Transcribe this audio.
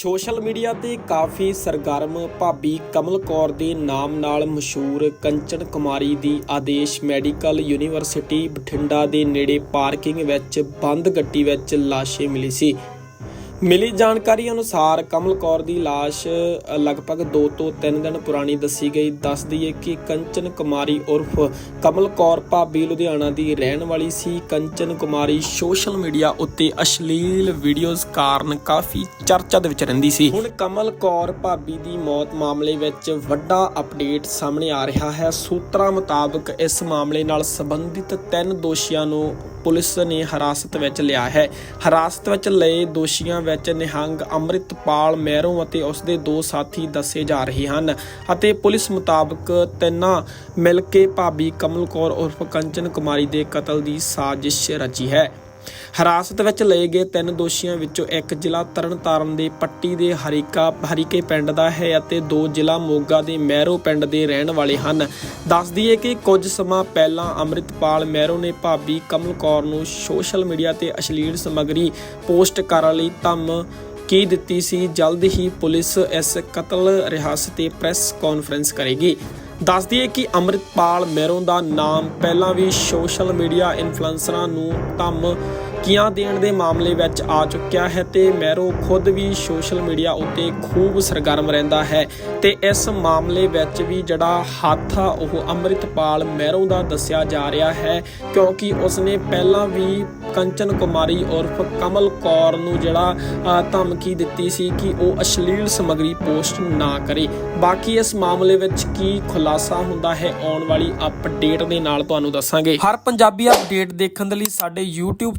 Social media ਤੇ ਕਾਫੀ ਸਰਗਰਮ ਭਾਬੀ ਕਮਲ ਕੌਰ ਦੇ ਨਾਮ ਨਾਲ ਮਸ਼ਹੂਰ ਕੰਚਨ ਕੁਮਾਰੀ ਦੀ ਆਦੇਸ਼ ਮੈਡੀਕਲ ਯੂਨੀਵਰਸਿਟੀ ਬਠਿੰਡਾ ਦੇ ਨੇੜੇ ਪਾਰਕਿੰਗ ਵਿੱਚ ਬੰਦ ਗੱਡੀ ਵਿੱਚ ਲਾਸ਼ੇ ਮਿਲੀ ਸੀ। ਮਿਲੀ ਜਾਣਕਾਰੀ ਅਨੁਸਾਰ ਕਮਲ ਕੌਰ ਦੀ ਲਾਸ਼ ਲਗਭਗ 2 ਤੋਂ 3 ਦਿਨ ਪੁਰਾਣੀ ਦੱਸੀ ਗਈ। ਦੱਸ ਦਈਏ ਕਿ ਕੰਚਨ ਕੁਮਾਰੀ ਉਰਫ ਕਮਲ ਕੌਰ ਭਾਬੀ ਲੁਧਿਆਣਾ ਦੀ ਰਹਿਣ ਵਾਲੀ ਸੀ। ਕੰਚਨ ਕੁਮਾਰੀ ਸੋਸ਼ਲ ਮੀਡੀਆ ਉੱਤੇ ਅਸ਼ਲੀਲ ਵੀਡੀਓਜ਼ ਕਾਰਨ ਕਾਫੀ ਚਰਚਾ ਦੇ ਵਿੱਚ ਰਹਿੰਦੀ ਸੀ। ਹੁਣ ਕਮਲ ਕੌਰ ਭਾਬੀ ਦੀ ਮੌਤ ਮਾਮਲੇ ਵਿੱਚ ਵੱਡਾ ਅਪਡੇਟ ਸਾਹਮਣੇ ਆ ਰਿਹਾ ਹੈ। ਸੂਤਰਾਂ ਮੁਤਾਬਕ ਇਸ ਮਾਮਲੇ ਨਾਲ ਸੰਬੰਧਿਤ ਤਿੰਨ ਦੋਸ਼ੀਆਂ ਨੂੰ ਪੁਲਿਸ ਨੇ ਹਿਰਾਸਤ ਵਿੱਚ ਲਿਆ ਹੈ। ਹਿਰਾਸਤ ਵਿੱਚ ਲਏ ਦੋਸ਼ੀਆਂ ਵਿੱਚ ਨਿਹੰਗ ਅੰਮ੍ਰਿਤਪਾਲ ਮਹਿਰੋਂ ਅਤੇ ਉਸ ਦੇ ਦੋ ਸਾਥੀ ਦੱਸੇ ਜਾ ਰਹੇ ਹਨ ਅਤੇ ਪੁਲਿਸ ਮੁਤਾਬਕ ਤਿੰਨਾਂ ਮਿਲ ਕੇ ਭਾਬੀ ਕਮਲ ਕੌਰ ਉਰਫ ਕੰਚਨ ਕੁਮਾਰੀ ਦੇ ਕਤਲ ਦੀ ਸਾਜ਼ਿਸ਼ ਰਚੀ ਹੈ। ਹਿਰਾਸਤ ਵਿੱਚ ਲਏ ਗਏ ਤਿੰਨ ਦੋਸ਼ੀਆਂ ਵਿੱਚੋਂ ਇੱਕ ਜ਼ਿਲ੍ਹਾ ਤਰਨਤਾਰਨ ਦੇ ਪੱਟੀ ਦੇ ਹਰੀਕਾ, ਹਰੀਕੇ ਪਿੰਡ ਦਾ ਹੈ ਅਤੇ ਦੋ ਜ਼ਿਲ੍ਹਾ ਮੋਗਾ ਦੇ ਮਹਿਰੋ ਪਿੰਡ ਦੇ ਰਹਿਣ ਵਾਲੇ ਹਨ। ਦੱਸ ਦਈਏ ਕਿ ਕੁਝ ਸਮਾਂ ਪਹਿਲਾਂ ਅੰਮ੍ਰਿਤਪਾਲ ਮਹਿਰੋ ਨੇ ਭਾਬੀ ਕਮਲ ਕੌਰ ਨੂੰ ਸੋਸ਼ਲ ਮੀਡੀਆ ਤੇ ਅਸ਼ਲੀਲ ਸਮੱਗਰੀ ਪੋਸਟ ਕਰਨ ਲਈ ਧਮ ਕੀ ਦਿੱਤੀ ਸੀ? ਜਲਦ ਹੀ ਪੁਲਿਸ ਇਸ ਕਤਲ ਰਿਹਾਸਤ ਤੇ ਪ੍ਰੈਸ ਕਾਨਫਰੰਸ ਕਰੇਗੀ। ਦੱਸ ਦਈਏ ਕਿ ਅੰਮ੍ਰਿਤਪਾਲ ਮੈਰੋਂ ਦਾ ਨਾਮ ਪਹਿਲਾਂ ਵੀ ਸੋਸ਼ਲ ਮੀਡੀਆ ਇਨਫਲੂਐਂਸਰਾਂ ਨੂੰ ਧਮ ਕੀਆਂ ਦੇਣ ਦੇ ਮਾਮਲੇ ਵਿੱਚ ਆ ਚੁੱਕਿਆ ਹੈ ਤੇ ਮੈਰੋ ਖੁਦ ਵੀ ਸੋਸ਼ਲ ਮੀਡੀਆ ਉੱਤੇ ਖੂਬ ਸਰਗਰਮ ਰਹਿੰਦਾ ਹੈ ਤੇ ਇਸ ਮਾਮਲੇ ਵਿੱਚ ਵੀ ਜਿਹੜਾ ਹੱਥ ਆ, ਉਹ ਅੰਮ੍ਰਿਤਪਾਲ ਮੈਰੋਂ ਦਾ ਦੱਸਿਆ ਜਾ ਰਿਹਾ ਹੈ, ਕਿਉਂਕਿ ਉਸਨੇ ਪਹਿਲਾਂ ਵੀ ਕੰਚਨ ਕੁਮਾਰੀ ਉਰਫ ਕਮਲ ਕੌਰ ਨੂੰ ਜਿਹੜਾ ਧਮਕੀ ਦਿੱਤੀ ਸੀ ਕਿ ਉਹ ਅਸ਼ਲੀਲ ਸਮੱਗਰੀ ਪੋਸਟ ਨਾ ਕਰੇ। ਬਾਕੀ ਇਸ ਮਾਮਲੇ ਵਿੱਚ ਕੀ ਖੁਲਾਸਾ ਹੁੰਦਾ ਹੈ, ਆਉਣ ਵਾਲੀ ਅਪਡੇਟ ਦੇ ਨਾਲ ਤੁਹਾਨੂੰ ਦੱਸਾਂਗੇ। ਹਰ ਪੰਜਾਬੀ ਅਪਡੇਟ ਦੇਖਣ ਦੇ ਲਈ ਸਾਡੇ YouTube